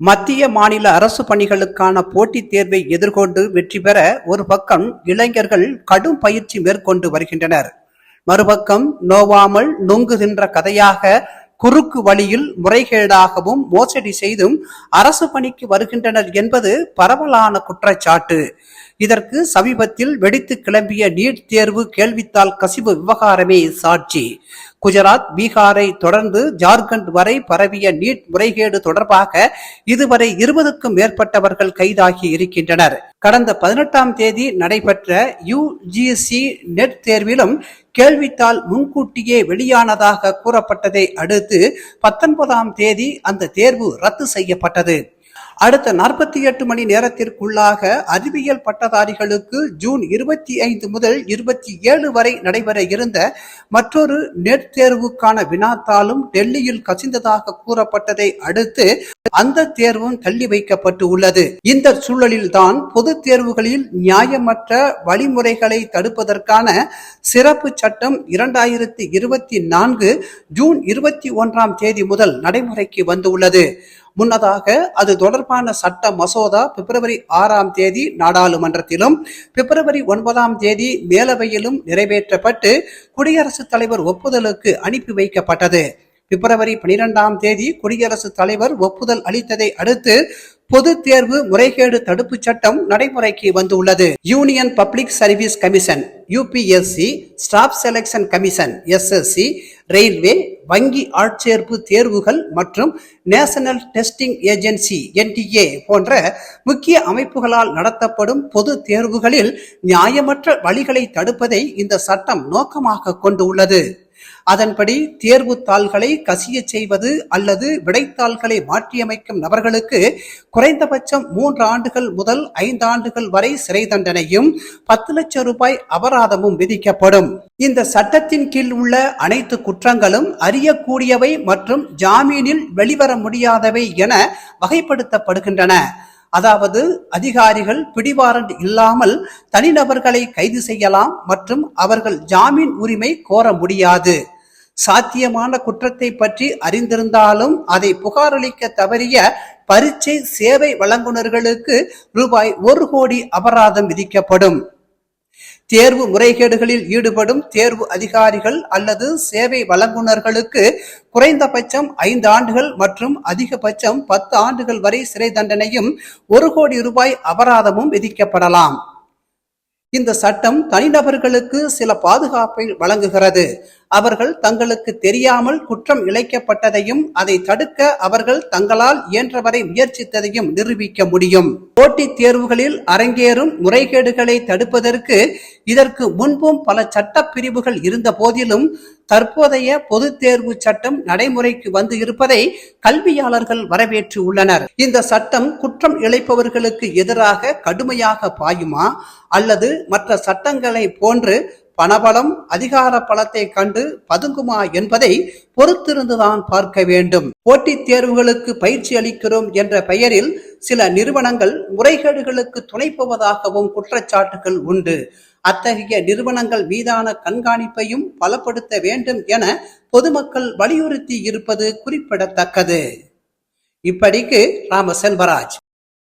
மத்திய மாநில அரசு பணிகளுக்கான போட்டித் தேர்வை எதிர்கொண்டு வெற்றி பெற ஒரு பக்கம் இளைஞர்கள் கடும் பயிற்சி மேற்கொண்டு வருகின்றனர். மறுபக்கம் நோவாமல் நொங்குகின்ற கதையாக குறுக்கு வழியில் முறைகேடாகவும் மோசடி செய்தும் அரசு பணிக்கு வருகின்றனர் என்பது பரவலான குற்றச்சாட்டு. இதற்கு சமீபத்தில் வெடித்து கிளம்பிய நீட் தேர்வு கேள்வித்தாள் கசிவு விவகாரமே சாட்சி. குஜராத் பீகாரை தொடர்ந்து ஜார்க்கண்ட் வரை பரவிய நீட் முறைகேடு தொடர்பாக இதுவரை இருபதுக்கும் மேற்பட்டவர்கள் கைதாகி இருக்கின்றனர். கடந்த பதினெட்டாம் தேதி நடைபெற்ற யுஜிசி நெட் தேர்விலும் கேள்வித்தாள் முன்கூட்டியே வெளியானதாக கூறப்பட்டதை அடுத்து பத்தொன்பதாம் தேதி அந்த தேர்வு ரத்து செய்யப்பட்டது. அடுத்த நாற்பத்தி எட்டு மணி நேரத்திற்குள்ளாக அறிவியல் பட்டதாரிகளுக்கு ஜூன் இருபத்தி ஐந்து முதல் இருபத்தி ஏழு வரை நடைபெற இருந்த மற்றொரு நெட் தேர்வுக்கான வினாத்தாளும் டெல்லியில் கசிந்ததாக கூறப்பட்டதை அடுத்து அந்த தேர்வும் தள்ளி வைக்கப்பட்டு உள்ளது இந்த சூழலில்தான் பொது தேர்வுகளில் நியாயமற்ற வழிமுறைகளை தடுப்பதற்கான சிறப்பு சட்டம் இரண்டாயிரத்தி இருபத்தி நான்கு ஜூன் இருபத்தி ஒன்றாம் தேதி முதல் நடைமுறைக்கு வந்துள்ளது. முன்னதாக அது தொடர்பான சட்ட மசோதா பிப்ரவரி ஆறாம் தேதி நாடாளுமன்றத்திலும் பிப்ரவரி ஒன்பதாம் தேதி மேலவையிலும் நிறைவேற்றப்பட்டு குடியரசுத் தலைவர் ஒப்புதலுக்கு அனுப்பி வைக்கப்பட்டது. பிப்ரவரி பனிரெண்டாம் தேதி குடியரசுத் தலைவர் ஒப்புதல் அளித்ததை அடுத்து பொது தேர்வு முறைகேடு தடுப்பு சட்டம் நடைமுறைக்கு வந்துள்ளது. Union public service commission UPSC staff selection commission SSC railway வங்கி ஆட்சேர்ப்பு தேர்வுகள் மற்றும் நேஷனல் டெஸ்டிங் ஏஜென்சி என்டிஏ போன்ற முக்கிய அமைப்புகளால் நடத்தப்படும் பொது தேர்வுகளில் நியாயமற்ற வழிகளை தடுப்பதை இந்த சட்டம் நோக்கமாக கொண்டுள்ளது. அதன்படி தேர்வு தாள்களை கசிய செய்வது அல்லது விடைத்தாள்களை மாற்றியமைக்கும் நபர்களுக்கு குறைந்தபட்சம் மூன்று ஆண்டுகள் முதல் ஐந்து ஆண்டுகள் வரை சிறை தண்டனையும் பத்து லட்சம் ரூபாய் அபராதமும் விதிக்கப்படும். இந்த சட்டத்தின் கீழ் உள்ள அனைத்து குற்றங்களும் அறியக்கூடியவை மற்றும் ஜாமீனில் வெளிவர முடியாதவை என வகைப்படுத்தப்படுகின்றன. அதாவது அதிகாரிகள் பிடிவாரண்ட் இல்லாமல் தனிநபர்களை கைது செய்யலாம் மற்றும் அவர்கள் ஜாமீன் உரிமை கோர முடியாது. சாத்தியமான குற்றத்தை பற்றி அறிந்திருந்தாலும் அதை புகாரளிக்க தவறிய பரீட்சை சேவை வழங்குனர்களுக்கு ரூபாய் ஒரு கோடி அபராதம் விதிக்கப்படும். தேர்வு முறைகேடுகளில் ஈடுபடும் தேர்வு அதிகாரிகள் அல்லது சேவை வழங்குனர்களுக்கு குறைந்தபட்சம் ஐந்து ஆண்டுகள் மற்றும் அதிகபட்சம் பத்து ஆண்டுகள் வரை சிறை தண்டனையும் ஒரு கோடி ரூபாய் அபராதமும் விதிக்கப்படலாம். இந்த சட்டம் தனிநபர்களுக்கு சில பாதுகாப்பை வழங்குகிறது. அவர்கள் தங்களுக்கு தெரியாமல் குற்றம் இழைக்கப்பட்டதையும் அதை தடுக்க அவர்கள் தங்களால் இயன்றவரை முயற்சித்ததையும் நிரூபிக்க முடியும். போட்டித் தேர்வுகளில் அரங்கேறும் முறைகேடுகளை தடுப்பதற்கு இதற்கு முன்பும் பல சட்ட பிரிவுகள் இருந்த போதிலும் தற்போதைய பொது தேர்வு சட்டம் நடைமுறைக்கு வந்து இருப்பதை கல்வியாளர்கள் வரவேற்று உள்ளனர். இந்த சட்டம் குற்றம் இழைப்பவர்களுக்கு எதிராக கடுமையாக பாயுமா அல்லது மற்ற சட்டங்களை போன்று பணபலம் அதிகார பலத்தை கண்டு பதுங்குமா என்பதை பொறுத்திருந்துதான் பார்க்க வேண்டும். போட்டித் தேர்வுகளுக்கு பயிற்சி அளிக்கிறோம் என்ற பெயரில் சில நிறுவனங்கள் முறைகேடுகளுக்கு துணைப்புவதாகவும் குற்றச்சாட்டுகள் உண்டு. அத்தகைய நிறுவனங்கள் மீதான கண்காணிப்பையும் பலப்படுத்த வேண்டும் என பொதுமக்கள் வலியுறுத்தி இருப்பது குறிப்பிடத்தக்கது. இப்படிக்கு ராம செல்வராஜ்.